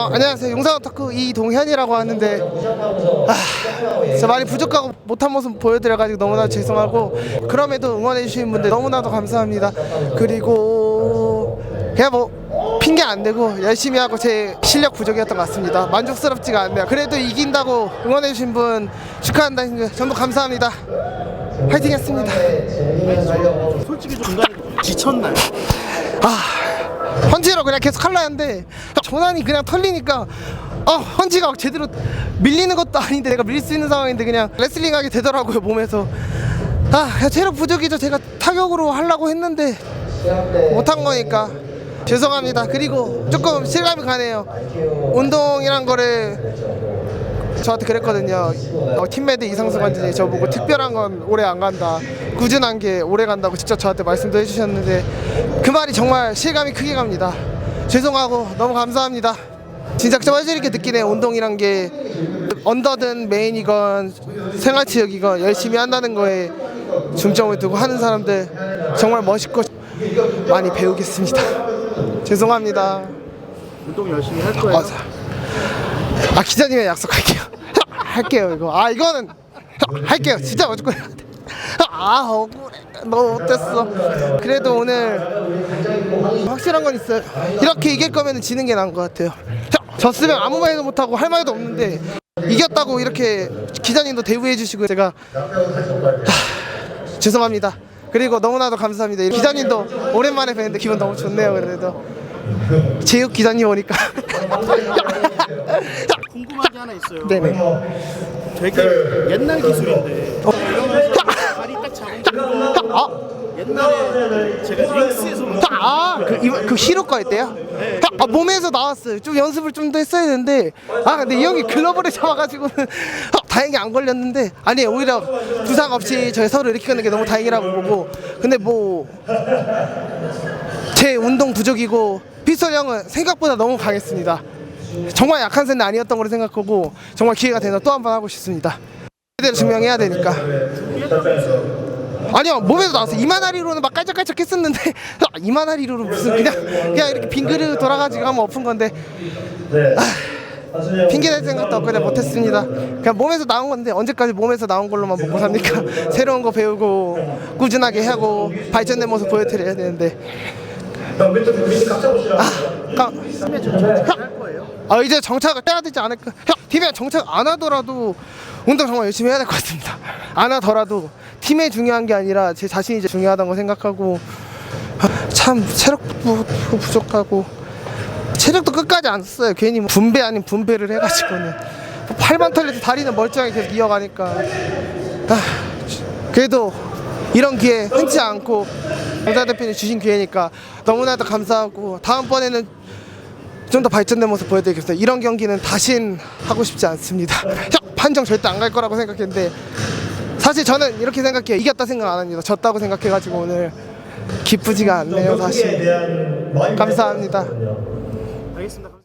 어, 안녕하세요. 용산 오타쿠 이동현이라고 하는데 아, 진짜 많이 부족하고 못한 모습 보여드려가지고 너무나 죄송하고 그럼에도 응원해주시는 분들 너무나도 감사합니다. 그리고 그냥 뭐 핑계 안 대고 열심히 하고 제 실력 부족이었던 것 같습니다. 만족스럽지가 않네요. 그래도 이긴다고 응원해주신 분 축하한다는 거 전부 감사합니다. 화이팅했습니다. 솔직히 중간에 지쳤나요? 아 헌지로 그냥 계속 할라 했는데 전환이 그냥 털리니까 아 헌지가 막 제대로 밀리는 것도 아닌데 내가 밀릴 수 있는 상황인데 그냥 레슬링하게 되더라고요 몸에서. 아 체력 부족이죠. 제가 타격으로 하려고 했는데 못한 거니까. 죄송합니다. 그리고 조금 실감이 가네요. 운동이란 거를 저한테 그랬거든요. 어, 팀메드 이상수 관장이 저보고 특별한 건 오래 안 간다. 꾸준한 게 오래 간다고 직접 저한테 말씀도 해주셨는데 그 말이 정말 실감이 크게 갑니다. 죄송하고 너무 감사합니다. 진짜 쩌질이게 느끼네요. 운동이란 게 언더든 메인이건 생활체육이건 열심히 한다는 거에 중점을 두고 하는 사람들 정말 멋있고 많이 배우겠습니다. 죄송합니다. 운동 열심히 할 거예요. 아, 아 기자님의 약속할게요. 할게요 이거. 아 이거는 할게요. 진짜 무조건. 아 억울해. 너 못했어. 그래도 오늘 확실한 건 있어요. 이렇게 이길 거면 지는 게 나은 것 같아요. 졌으면 아무 말도 못하고 할 말도 없는데 이겼다고 이렇게 기자님도 대우해 주시고 제가 하, 죄송합니다. 그리고 너무나도 감사합니다. 기자님도 오랜만에 뵀는데 기분 너무 좋네요. 그래도 제육 기자님 오니까 궁금한 게 하나 있어요. 네네. 되게 옛날 기술인데 이러면서 다리 딱 잡고 아, 옛날에 제가 링스에서 본 아, 그, 이거- 그 히로과 했대요? 아, 몸에서 나왔어요. 좀 연습을 좀 더 했어야 되는데, 아, 근데 이 형이 글러브를 잡아가지고는 아, 다행히 안 걸렸는데, 아니, 오히려 부상 없이 저희 서로 이렇게 끄는 게 너무 다행이라고 보고, 근데 뭐, 제 운동 부족이고, 피스톨 형은 생각보다 너무 강했습니다. 정말 약한 샌은 아니었던 걸로 생각하고, 정말 기회가 되면 또 한 번 하고 싶습니다. 제대로 증명해야 되니까. 아니요 몸에서 나왔어 이만하리로는 막 깔짝깔짝 했었는데 아, 이만하리로는 무슨 그냥 그냥 이렇게 빙그르 돌아가지고 한번 엎은 건데 아, 핑계 댈 생각도 없고 그냥 못했습니다 그냥 몸에서 나온 건데 언제까지 몸에서 나온 걸로만 먹고 삽니까 새로운 거 배우고 꾸준하게 하고 발전된 모습 보여드려야 되는데 아, 가, 할 거예요. 아 이제 정착을 해야 되지 않을까? 형 팀에 정착 안 하더라도 운동 정말 열심히 해야 될 것 같습니다. 안 하더라도 팀에 중요한 게 아니라 제 자신이 이제 중요하다고 생각하고 아, 참 체력도 부족하고 체력도 끝까지 안 썼어요. 괜히 뭐 분배 아닌 분배를 해가지고는. 뭐 팔만 털려도 다리는 멀쩡하게 계속 이어가니까. 아, 그래도 이런 기회 흔치 않고 여자 대표님 주신 기회니까 너무나도 감사하고 다음번에는 좀 더 발전된 모습 보여드리겠습니다. 이런 경기는 다신 하고 싶지 않습니다. 형 판정 절대 안 갈 거라고 생각했는데 사실 저는 이렇게 생각해요. 이겼다 생각 안 합니다. 졌다고 생각해가지고 오늘 기쁘지가 않네요. 사실 감사합니다. 알겠습니다.